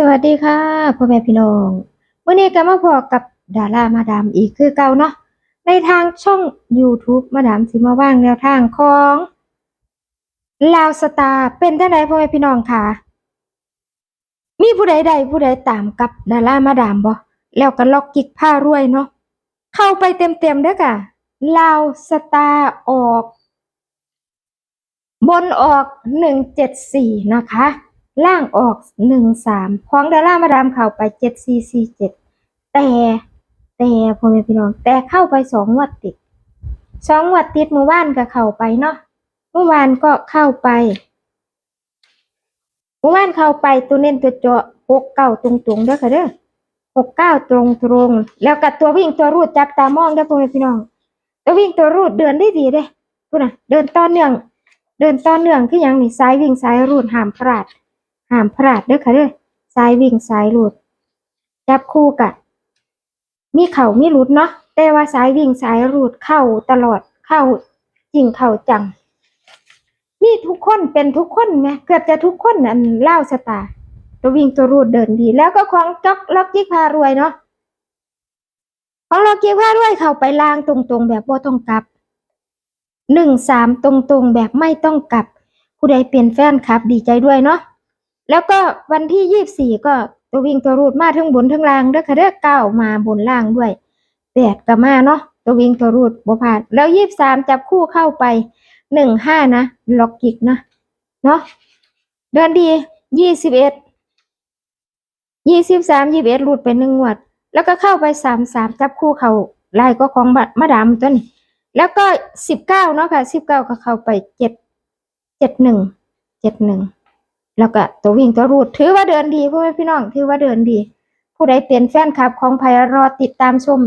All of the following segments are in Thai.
สวัสดีค่ะพ่อแม่พี่น้องวันนี้ก็มาพบกับดารามาดามอีกคือเก่าเนาะในทางช่อง YouTube มาดามสิมาว่างแนวทางของลาวสตาร์เป็นท่านใดพ่อแม่พี่น้องค่ะ มีผู้ใดใดผู้ใดตามกับดารามาดามบ่แล้วก็ล็อกกิกผ้ารวยเนาะเข้าไปเต็มๆเด้อค่ะลาวสตาร์ออก บนออกหนึ่งเจ็ดสี่นะคะ ล่างออกหนึ่งสามของดารามาดามเข้าไปเจ็ดสี่สี่เจ็ดแต่แต่พ่อแม่พี่น้องแต่เข้าไปสองงวดติดสองงวดติดเมื่อวานก็เข้าไปเนาะเมื่อวานก็เข้าไปเมื่อวานเข้าไปตัวเน้นตัวเจาะหกเก้าตรงๆเด้อค่ะเด้อหกเก้าตรงๆแล้วกับตัววิ่งตัวรูดจับตามองเด้อพ่อแม่พี่น้อง ตัววิ่งตัวรูดเดินได้ดีเด้พูดนะเดินต่อเนื่อง เดินต่อเนื่องคือหยังนี่ซ้ายวิ่งซ้ายรูดห้ามพลาด ห้ามพลาดเด้อค่ะเด้อซ้ายวิ่งซ้ายรูดจับคู่กะมีเข่ามีรุดเนาะแต่ว่าซ้ายวิ่งซ้ายรูดเข้าตลอดเข้าจริงเข้าจังมีทุกคนเป็นทุกคนไหมเกือบจะทุกคนอันเล่าสตาตัววิ่งตัวรูดเดินดี แล้วก็ของจ็อกล็อกยิกพารวยเนาะของล็อกยิกพารวยเข้าไปล่างตรงๆ แบบบ่ต้องกลับหนึ่งสามตรงๆ แบบไม่ต้องกลับ ผู้ใดเป็นแฟนคลับ ดีใจด้วยเนาะ แล้วก็วันที่ยี่บสี่ก็ตัววิ่งตัวรูดมาทั้งบนทั้งล่างเด้อค่ะเด้อเก้ามาบนล่างด้วยแปดก็มาเนาะตัววิ่งตัวรูดบ่าดแล้วยี่บสามจับคู่เข้าไปหนึ่งห้านะล็อกกิกนะเนาะเดินดียี่สิบเอ็ดยี่สิบสามยี่สิบเอ็ดรูดไปหนึ่งงวด แล้วก็เข้าไปสามสามจับคู่เขาลายก็ของบัตรมาดามตัวนี้ แล้วก็สิบเก้าเนาะค่ะสิบเก้าก็เข้าไปเจ็ดเจ็ดหนึ่งเจ็ดหนึ่ง แล้วก็ตัววิ่งตัวรูดถือว่าเดินดีพ่อแม่พี่น้องถือว่าเดินดี ผู้ใดเป็นแฟนคลับของไพรอติดตามชม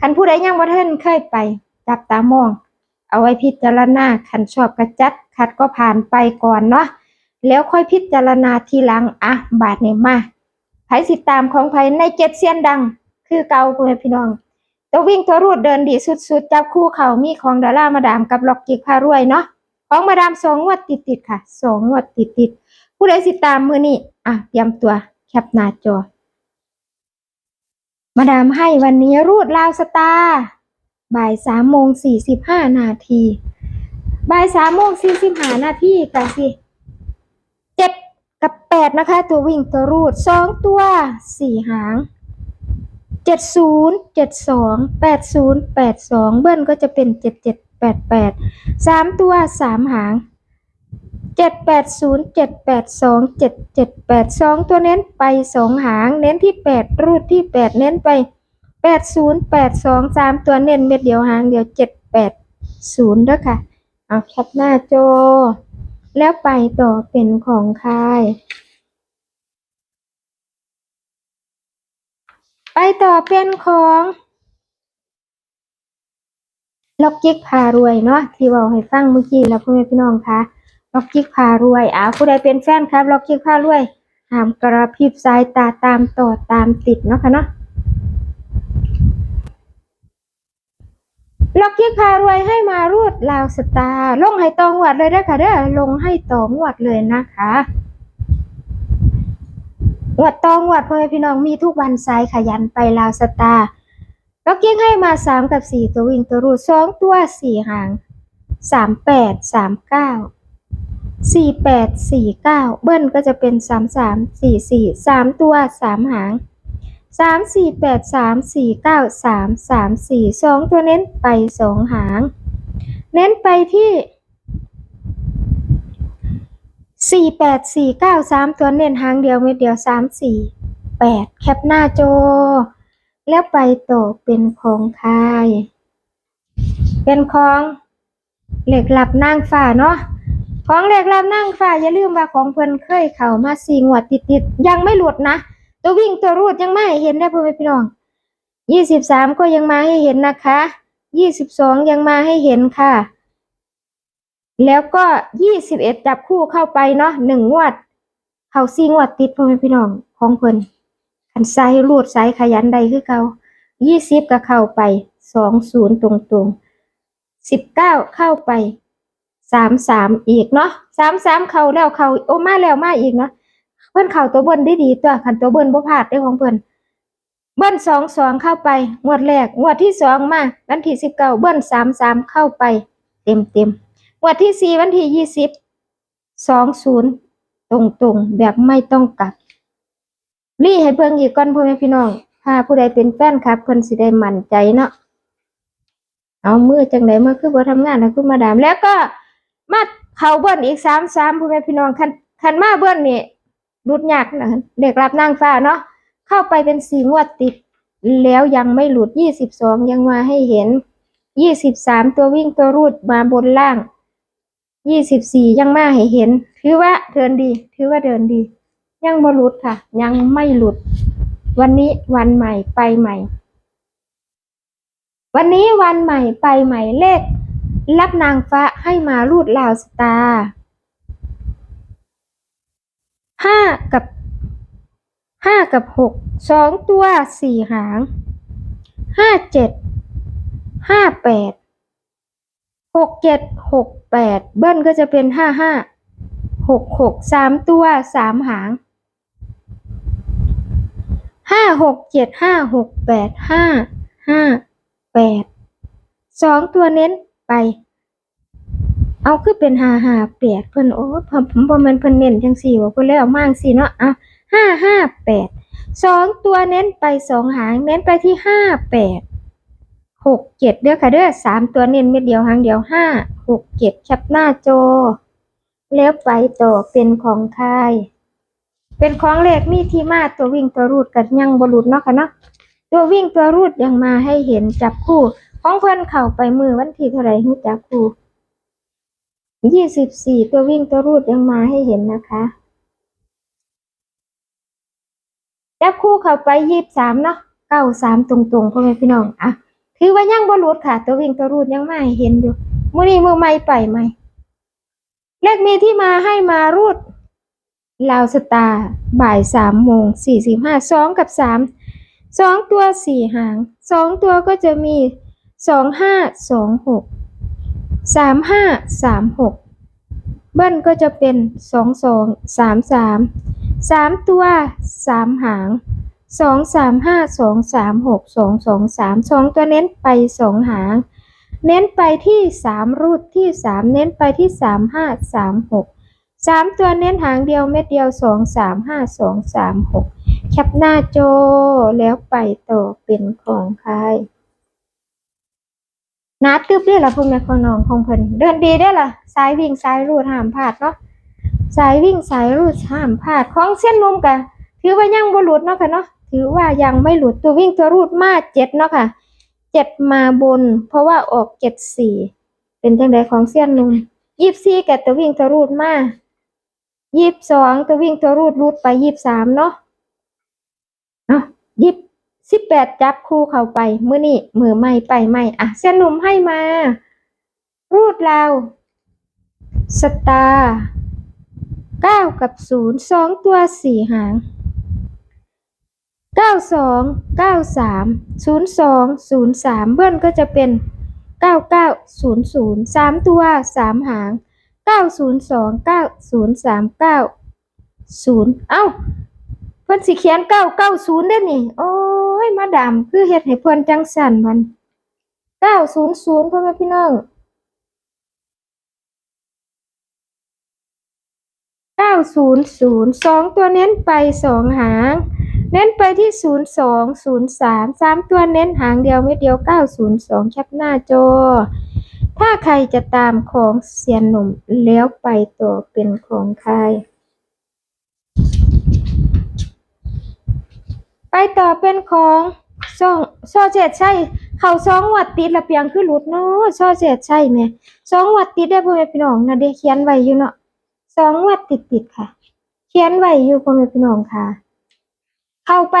คันผู้ใดยังบ่ทันเคยไปจับตามอง เอาไว้พิจารณาคันชอบกระจัดขัดก็ผ่านไปก่อนเนาะแล้วค่อยพิจารณาทีหลังอะบาทเนี่ยมาไผสิตามของไผในเจ็ดเซียนดัง คือเก่าพ่อแม่พี่น้องตัววิ่งตัวรูดเดินดีสุดๆจับคู่เขามีของดารามาดามกับล็อกกิกพารวยเนาะของมาดามสองงวดติดๆค่ะสองงวดติดๆ ผู้ใดสิตามมือนี่อะเตรียมตัวแคปหน้าจอ มาดามให้วันนี้รูดลาวสตาร์บ่ายสามโมงสี่สิบห้านาทีบ่ายสามโมงสี่สิบห้านาทีกันสิเจ็ดกับแปดนะคะ ตัววิ่งตัวรูดสองตัวสี่หางเจ็ดศูนย์เจ็ดสองแปดศูนย์แปดสองเบิ้ลก็จะเป็นเจ็ดเจ็ดแปดแปดสามตัวสามหาง เจ็ดแปดศูนย์เจ็ดแปดสองเจ็ดเจ็ดแปดสองตัวเน้นไปสองหาง เน้นที่แปดรูดที่แปดเน้นไปแปดศูนย์แปดสองสามตัวเน้นเม็ดเดียวหางเดียวเจ็ดแปดศูนย์ด้วยค่ะ เอาแคปหน้าจอแล้วไปต่อเป็นของใครไปต่อเป็นของล็อกจิกพารวยเนาะที่เว่าให้ฟังเมื่อกี้แล้วพ่อแม่พี่น้องคะ ล็อกจิกพารวยอ่าผู้ใดเป็นแฟนครับล็อกจิกพารวยห้ามกระพริบสายตาตามต่อตามติดเนาะค่ะเนาะล็อกจิกพารวยให้มารูดลาวสตาร์ลงให้ตองวัดเลยเด้อค่ะเด้อลงให้ตองวัดเลยนะคะงวดตองงวดพ่อแม่พี่น้องมีทุกวันสายขยันไปลาวสตาร์ล็อกกิ้งให้มาสามกับสี่ตัววิ่งตัวรูดสองตัวสี่หางสามแปดสามเก้า สี่แปดสี่เก้าเบิ้ลก็จะเป็นสามสามสี่สี่สามตัวสามหางสามสี่แปดสามสี่เก้าสามสามสี่สองตัวเน้นไปสองหาง เน้นไปที่สี่แปดสี่เก้าสามตัวเน้นหางเดียวเม็ดเดียวสามสี่แปดแคปหน้าโจ แล้วไปต่อเป็นของใครเป็นของเหล็กหลับนางฟ้าเนาะ ของเหล็กหลับนางฟ้าอย่าลืมว่าของเพิ่นเคยเข้ามาสี่งวดติดๆยังไม่หลุดนะ ตัววิ่งตัวรูดยังไม่เห็นได้พ่อแม่พี่น้องยี่สิบสามก็ยังมาให้เห็นนะคะยี่สิบสองยังมาให้เห็นค่ะ แล้วก็ยี่สิบเอ็ดจับคู่เข้าไปเนาะหนึ่งงวด เขาซีงวดติดพ่อแม่พี่น้องของเพิ่นขันไซรูดไซขยันใดคือเก่ายี่สิบก็เข้าไปสองศูนย์ตรงตรงสิบเก้าเข้าไป สามสามอีกเนาะสามสามเขาแล้วเขาโอมาแล้วมาอีกเนาะเพิ่อนเข้าตัวเบิ้นได้ดีตัวคันตัวเบิ้นบ่พลาดได้ของเพิ่นเบิ้นสองสองเข้าไป งวดแรก งวดที่สองมาวันที่สิบเก้าเบิ้นสามสามเข้าไป เต็มเต็มงวดที่สี่วันที่ยี่สิบสองศูนย์ตรงตรงแบบไม่ต้องกลับรีให้เบิ่งอีกก่อนพ่อแม่พี่น้องถ้าผู้ใดเป็นแฟนครับ เพิ่นสิได้มั่นใจเนาะเอามือจังไดมาคือบ่ทำงานนะคุณมาดามแล้วก็ มาเขาเบิ้นอีก3 3พ่อแม่พี่น้องคันคันมาเบิ้นนี่รุดยากนะเด็กรับนางฟ้าเนาะเข้าไปเป็น4งวดติด แล้วยังไม่หลุด22ยังมาให้เห็น23ตัววิ่งตัวรูดมาบนล่าง24ยังมาให้เห็น ถือว่าเดินดี ถือว่าเดินดี ยังบ่หลุดค่ะ ยังไม่หลุด วันนี้วันใหม่ไปใหม่ วันนี้วันใหม่ไปใหม่เลข รับนางฟ้าให้มารูดลาวสตาห้ากับห้ากับหกสองตัวสี่หางห้าเจ็ดห้าแปดหกเจ็ดหกแปดเบิ้ลก็จะเป็นห้าห้าหกหกสามตัวสามหางห้าหกเจ็ดห้าหกแปดห้าห้าแปดสองตัวเน้น ไป เอาคือเป็นห้าหาแปดเพิ่นโอ้ผมผมบ่แม่นเพิ่นเน้นจังสี่ว่าเพิ่นเลยเอามางสี่เนาะอะห้าห้าแปดสองตัวเน้นไปสองหางเน้นไปที่ห้าแปดหกเจ็ดเด้อค่ะเด้อสามตัวเน้นเม็ดเดียวหางเดียวห้าหกเจ็ดแคปหน้าโจแล้วไปต่อเป็นของใครเป็นของเลขมีที่มาตัววิ่งตัวรูดกันยังบรุดเนาะค่ะเนาะตัววิ่งตัวรูดยังมาให้เห็นจับคู่ ของเพิ่อนเข้าไปมือวันที่เท่าไรให้จับคู่ยี่สิบสี่ตัววิ่งตัวรูดยังมาให้เห็นนะคะจับคู่เข้าไปยี่สิบสามเนาะเก้าสามตรงๆพ่อแม่พี่น้องอะถือว่ายังบรุดค่ะ ตัววิ่งตัวรูดยังมาให้เห็นอยู่มือนี้มือไม่ไปไหมเลขมีที่มาให้มารูดลาวสตาร์บ่ายสามโมงสี่สิบห้าสองกับสามสองตัวสี่หางสองตัวก็จะมี สองห้าสองหกสามห้าสามหกเบิ้ลก็จะเป็นสองสองสามสามสามตัวสามหางสองสามห้าสองสามหกสองสองสามสองตัวเน้นไปสองหาง เน้นไปที่สามรูดที่สามเน้นไปที่สามห้าสามหกสามตัวเน้นหางเดียวเม็ดเดียวสองสามห้าสองสามหกแคปหน้าโจอแล้วไปต่อเป็นของใคร นัดตึบได้ละพุ่มแม่คนน้องของเพิ่นเดินดีได้ละสายวิ่งสายรูดห้ามพลาดเนาะสายวิ่งสายรูดห้ามพลาดของเส้นนุ่มกะถือว่ายังบ่หลุดเนาะค่ะเนาะถือว่ายังไม่หลุดตัววิ่งตัวรูดมาเจ็ดเนาะค่ะเจ็ดมาบน เพราะว่าออกเจ็ดสี่เป็นจังไดของเส้นนุ่มยี่สิบสี่กับตัววิ่งตัวรูดมายี่สิบสองตัววิ่งตัวรูดรูดไปยี่สิบสามเนาะเอายี่ สิบแปดจับคู่เข้าไปมือนี่มือไม่ไปไม่อะเส้นหนุ่มให้มา รูดเราสตาร์เก้ากับศูนย์สองตัวสี่หางเก้าสองเก้าสามศูนย์สองศูนย์สามเบิ้ลก็จะเป็นเก้าเก้าศูนย์ศูนย์สามตัวสามหางเก้าศูนย์สองเก้าศูนย์สามเก้าศูนย์เอ้าเพิ่นสิเขียนเก้าเก้าศูนย์ได้นี่โอ้ มาดามคือเฮ็ดให้เพิ่อนจังสันมันเก้าศูนย์ศูนย์พ่อแม่พี่น้องเก้าศูนย์ศูนย์สองตัวเน้นไปสองหาง เน้นไปที่ศูนย์สองศูนย์สามสามตัวเน้นหางเดียวไม่เดียวเก้าศูนย์สองแคปหน้าจอ ถ้าใครจะตามของเซียนหนุ่มแล้วไปต่อเป็นของใคร ไปต่อเป็นของซ่องซอเจ็ดใช่เขาสองวัดติดละเปียงคือหลุดเนาะซ่อเจ็ดใช่ไหมสองวัดติดได้พ่อแม่พี่น้องนะเด็กเขียนไว้อยู่เนาะสองวัดติดติดค่ะ เขียนไว้อยู่พ่อแม่พี่น้องค่ะ เข้าไป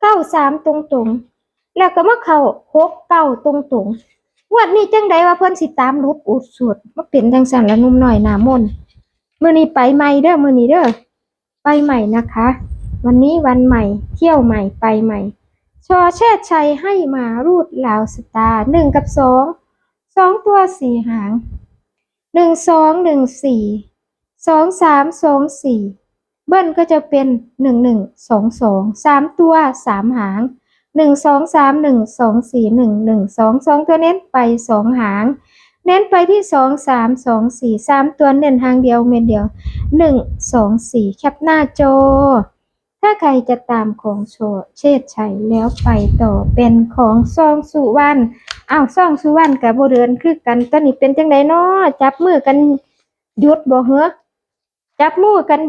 เก้าสามตรงตรงแล้วก็มาเข้าหกเก้าตรงตรงๆงวดนี้จังใดว่าเพิ่นสิตามรุดอุดสุดมาเป็นจังสันละนุ่มหน่อยหนามน์มื้อนี้ไปใหม่เด้อมื้อนี้เด้อไปใหม่นะคะ วันนี้วันใหม่ เที่ยวใหม่ไปใหม่ ชอเชษชัยให้มารูดลาวสตาร์หนึ่งกับสองสองตัวสี่หางหนึ่งสองหนึ่งสี่สองสามสองสี่เบิ้ลก็จะเป็นหนึ่งหนึ่งสองสองสามตัวสามหางหนึ่งสองสามหนึ่งสองสี่หนึ่งหนึ่งสองสองตัวเน้นไปสองหาง เน้นไปที่สองสามสองสี่สามตัวเน้นหางเดียวเม็ดเดียวหนึ่งสองสี่แคปหน้าจอ ถ้าใครจะตามของโชเชษชัยแล้วไปต่อเป็นของซองสุวรรณอ้าวซองสุวรรณกับโบเดือนคือกันตอนนี้เป็นจังไดเนาะจับมือกันยุดบ่เหรอจับมือกัน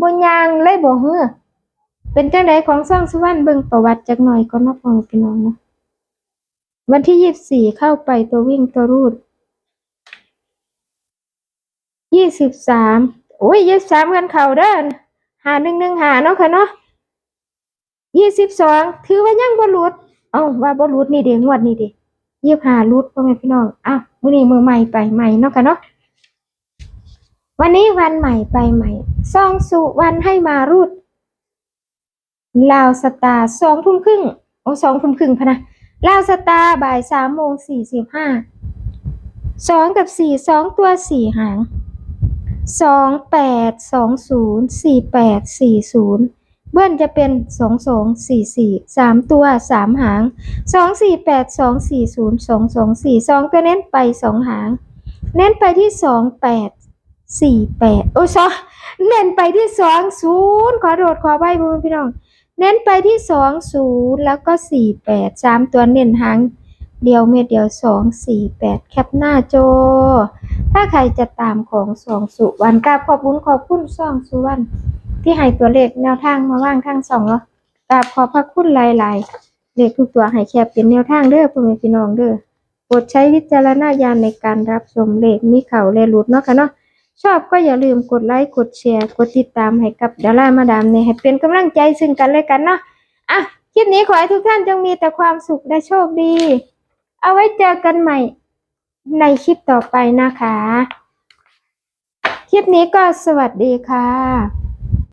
บนยางเลยบ่เหรอเป็นจังไดของซองสุวรรณเบิ่งประวัติจักหน่อยก็มาฟังพี่น้องนะวันที่ยี่สิบสี่เข้าไปตัววิ่งตัวรูดยี่สิบสามโอ้ยยี่สิบสามกันเข่าเด้อ หาหนึ่งหนึ่งหาเนาะค่ะเนาะยี่สิบสองถือว่ายังบ่หลุดเอาว่าบ่หลุดนี่เด้งวดนี่เด้ยี่สิบห้าลุดพ่อแม่พี่น้องอ้าวมือนี้มือใหม่ไปใหม่เนาะค่ะเนาะวันนี้วันใหม่ไปใหม่ซองสุวันให้มารูดลาวสตาร์สองทุ่มครึ่งโอ้สองทุ่มครึ่งพะนะลาวสตาร์บ่ายสามโมงสี่สิบห้าสองกับสี่สองตัวสี่หาง สองแปดสองศูนย์สี่แปดสี่ศูนย์เบิ้ลจะเป็นสองสองสี่สี่สามตัวสามหางสองสี่แปดสองสี่ศูนย์สองสองสี่สองตัวเน้นไปสองหาง เน้นไปที่สองแปดสี่แปดโอ้สองเน้นไปที่สองศูนย์ขอโดดขอใบบุญพี่น้อง เน้นไปที่สองศูนย์แล้วก็สี่แปดสามตัวเน้นหาง เดียวเม็ดเดียวสองสี่แปดแคปหน้าจอ ถ้าใครจะตามของสองสุวรรณกราบขอบคุณขอบคุณสองสุวรรณที่ให้ตัวเลขแนวทางมาว่างทางสองเนาะกราบขอบพระคุณหลายๆเลขทุกตัวให้แคบเป็นแนวทางเด้อพ่อแม่พี่น้องเด้อโปรดใช้วิจารณญาณในการรับชมเลขมีเข่าและหลุดเนาะค่ะเนาะชอบก็อย่าลืมกดไลค์กดแชร์กดติดตามให้กับดารามาดามเนี่ยให้เป็นกำลังใจซึ่งกันและกันเนาะอะคลิปนี้ขอให้ทุกท่านจงมีแต่ความสุขและโชคดี เอาไว้เจอกันใหม่ในคลิปต่อไปนะคะ คลิปนี้ก็สวัสดีค่ะ